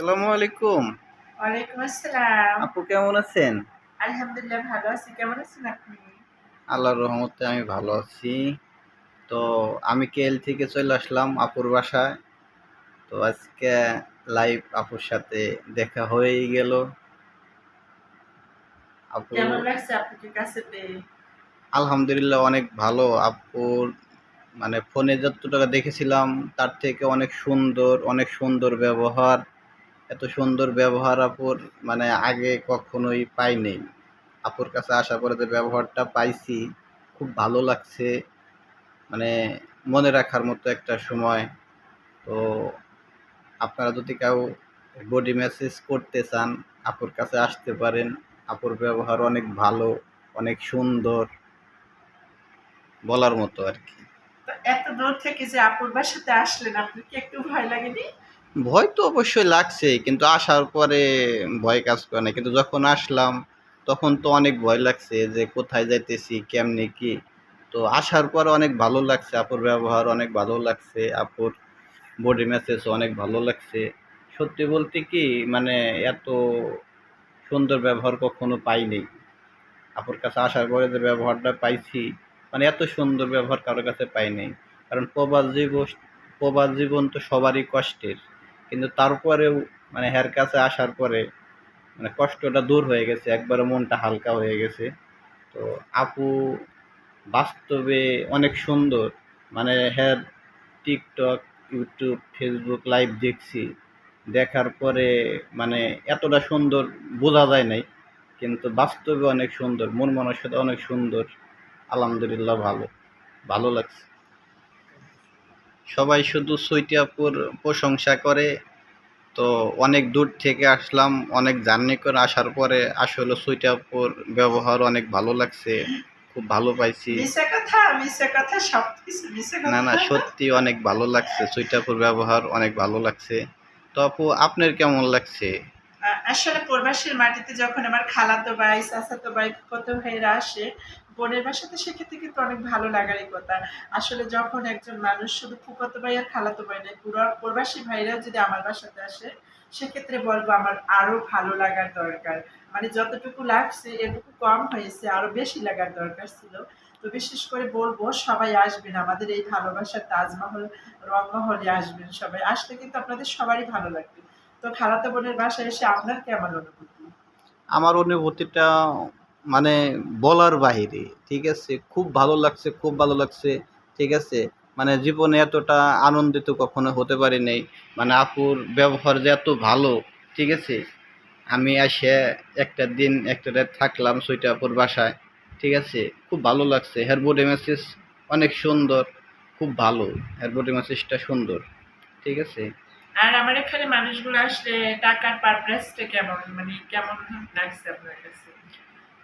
আসসালামু আলাইকুম। ওয়ালাইকুম আসসালাম। আপু কেমন আছেন? আলহামদুলিল্লাহ ভালো আছি। কেমন আছেন আপনি? আল্লাহর রহমতে আমি ভালো আছি। তো আমি কেএল থেকে চলে আসলাম আপুর বাসায়। তো আজকে লাইভ আপুর সাথে দেখা হয়েই গেল। আপু কেমন লাগছে আপনাকে কাছে পেয়ে? আলহামদুলিল্লাহ অনেক ভালো। আপুর মানে ফোনে যত টাকা দেখেছিলাম তার থেকে অনেক সুন্দর অনেক সুন্দর ব্যবহার। এত সুন্দর ব্যবহার আপুর মানে আগে কখনোই পাইনি আপুর কাছে আসার পরে যে ব্যবহারটা পাইছি, খুব ভালো লাগছে। মানে মনে রাখার মতো একটা সময়। তো আপনারা যদি কেউ বডি মেসেজ করতে চান, আপুর কাছে আসতে পারেন। আপুর ব্যবহার অনেক ভালো, অনেক সুন্দর বলার মতো আর কি। এত দূর থেকে যে আপুর বাসাতে আসলেন আপনি কি একটু ভয় লাগেনি? ভয় তো অবশ্যই লাগছে, কিন্তু আসার পরে ভয় কাজ করে না। কিন্তু যখন আসলাম, তখন তো অনেক ভয় লাগছে যে কোথায় যাইতেছি, কেমনি কি? তো আসার পরে অনেক ভালো লাগছে, আপুর ব্যবহার অনেক ভালো লাগছে, আপুর বডি মেসেজ অনেক ভালো লাগছে। সত্যি বলতে কি মানে এত সুন্দর ব্যবহার কখনো পাইনি। আপুর কাছে আসার পরে যে ব্যবহারটা পাইছি মানে এত সুন্দর ব্যবহার কারোর কাছে পাইনি। কারণ প্রবাস জীবন প্রবাস জীবন তো সবারই কষ্টের। কিন্তু তারপরেও মানে হের কাছে আসার পরে মানে কষ্টটা দূর হয়ে গেছে একবারে মনটা হালকা হয়ে গেছে। তো আপু বাস্তবে অনেক সুন্দর মানে হ্যার টিকটক, ইউটিউব, ফেসবুক লাইভ দেখছি। দেখার পরে মানে এতটা সুন্দর বোঝা যায় নাই, কিন্তু বাস্তবে অনেক সুন্দর, মন মানসিকতা অনেক সুন্দর। আলহামদুলিল্লাহ ভালো ভালো লাগছে। সবাই শুধু সৈতিয়াপুর প্রশংসা করে। তো অনেক দূর থেকে আসলাম অনেক জার্নি করে আসার পরে আসলে সৈতিয়াপুর ব্যবহার অনেক ভালো লাগছে খুব ভালো পাইছি। না না সত্যি অনেক ভালো লাগছে সুইটি আপুর ব্যবহার অনেক ভালো লাগছে। তো আপু আপনার কেমন লাগছে? আসলে প্রবাসীর মাটিতে যখন আমার খালাতো ভাই, চাচাতো ভাই কত ভাইরা আসে, বোনের বাসাতে সেক্ষেত্রে কিন্তু অনেক ভালো লাগারই কথা। আসলে যখন একজন মানুষ শুধু ফুকতো ভাই আর খালাতো ভাই নেই পুরো প্রবাসী ভাইরা যদি আমার বাসাতে আসে, সেক্ষেত্রে বলব আমার আরও ভালো লাগার দরকার। মানে যতটুকু লাগছে, এটুকু কম হয়েছে, আরও বেশি লাগার দরকার ছিল। তো বিশেষ করে বলব, সবাই আসবেন। আমাদের এই ভালোবাসার তাজমহল, রংমহলে আসবেন সবাই। আসলে কিন্তু আপনাদের সবারই ভালো লাগবে। তো খালাতো বোনের বাসায় এসে আপনার কেমন অনুভূতি? আমার অনুভূতিটা মানে বলার বাহিরে ঠিক আছে? খুব ভালো লাগছে, খুব ভালো লাগছে, ঠিক আছে? মানে জীবনে এতটা আনন্দিত কখনো হতে পারি নাই। মানে আপুর ব্যবহার যে এত ভালো, ঠিক আছে? আমি এসে একটা দিন, একটা রাত থাকলাম সুইটা আপুর বাসায়, ঠিক আছে? খুব ভালো লাগছে। হেয়ার বডি অনেক সুন্দর, খুব ভালো। হেয়ার বডি সুন্দর, ঠিক আছে? আর আমার এখানে মানুষগুলো আসলে টাকার পারপ্রাইসটা কেমন? মানে কেমন লাগছে আপনার কাছে?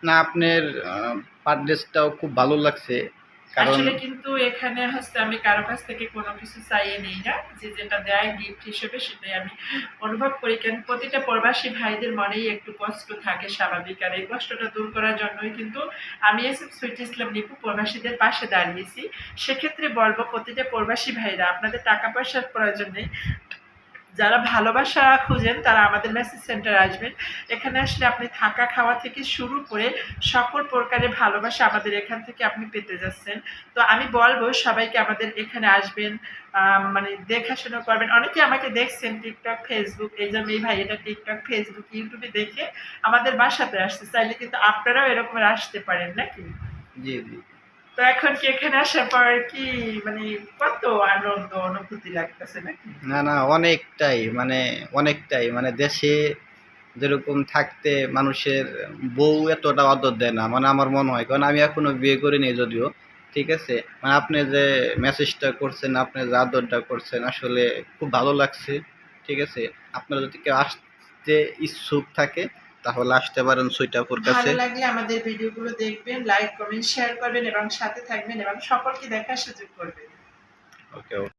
না আপনার পারড্রেসটাও খুব ভালো লাগছে। কারণ আসলে কিন্তু এখানে হচ্ছে আমি কারও কাছ থেকে কোনো কিছু চাইয়ে নেই না। যে যেটা দেয় গিফট হিসেবে সেটাই আমি অনুভব করি। কেন প্রতিটা প্রবাসী ভাইদের মনেই একটু কষ্ট থাকে স্বাভাবিক। আর এই কষ্টটা দূর করার জন্যই কিন্তু আমি এসব সুইট ইসলাম নিপু প্রবাসীদের পাশে দাঁড়িয়েছি। সেক্ষেত্রে বলব প্রতিটা প্রবাসী ভাইরা আপনাদের টাকা পয়সার প্রয়োজন নেই। যারা ভালোবাসা খুঁজেন, তারা আমাদের মেসেজ সেন্টারে আসবেন। এখানে আসলে আপনি থাকা খাওয়া থেকে শুরু করে সকল প্রকারের ভালোবাসা আমাদের এখান থেকে আপনি পেতে যাচ্ছেন। তো আমি বলব, সবাইকে আমাদের এখানে আসবেন মানে দেখাশোনা করবেন। অনেকে আমাকে দেখছেন টিকটক ফেসবুক এই জন্য এই ভাই, এটা টিকটক ফেসবুক ইউটিউবে দেখে আমাদের বাসাতে আসতে চাইলে কিন্তু আপনারাও এরকম আসতে পারেন, নাকি? জি জি। তো এখন কি এখানে আসার পর কি মানে কত আনন্দ, অনুভূতি লাগতেছে নাকি? না না, অনেকটাই মানে অনেকটাই মানে দেশে যেরকম থাকতে মানুষের বউ এতটা আদর দেয় না মানে আমার মনে হয়, কারণ আমি এখনও বিয়ে করিনি যদিও, ঠিক আছে? মানে আপনি যে মেসেজটা করছেন, আপনি যে আদরটা করছেন, আসলে খুব ভালো লাগছে, ঠিক আছে? আপনারা যদি কেউ আসতে ইচ্ছুক থাকে তাহলে আসতে পারেন সুইটাপুর কাছে। ভালো লাগলে আমাদের ভিডিওগুলো দেখবেন লাইক কমেন্ট শেয়ার করবেন এবং সাথে থাকবেন এবং সকলকে দেখার সুযোগ করবেন। ওকে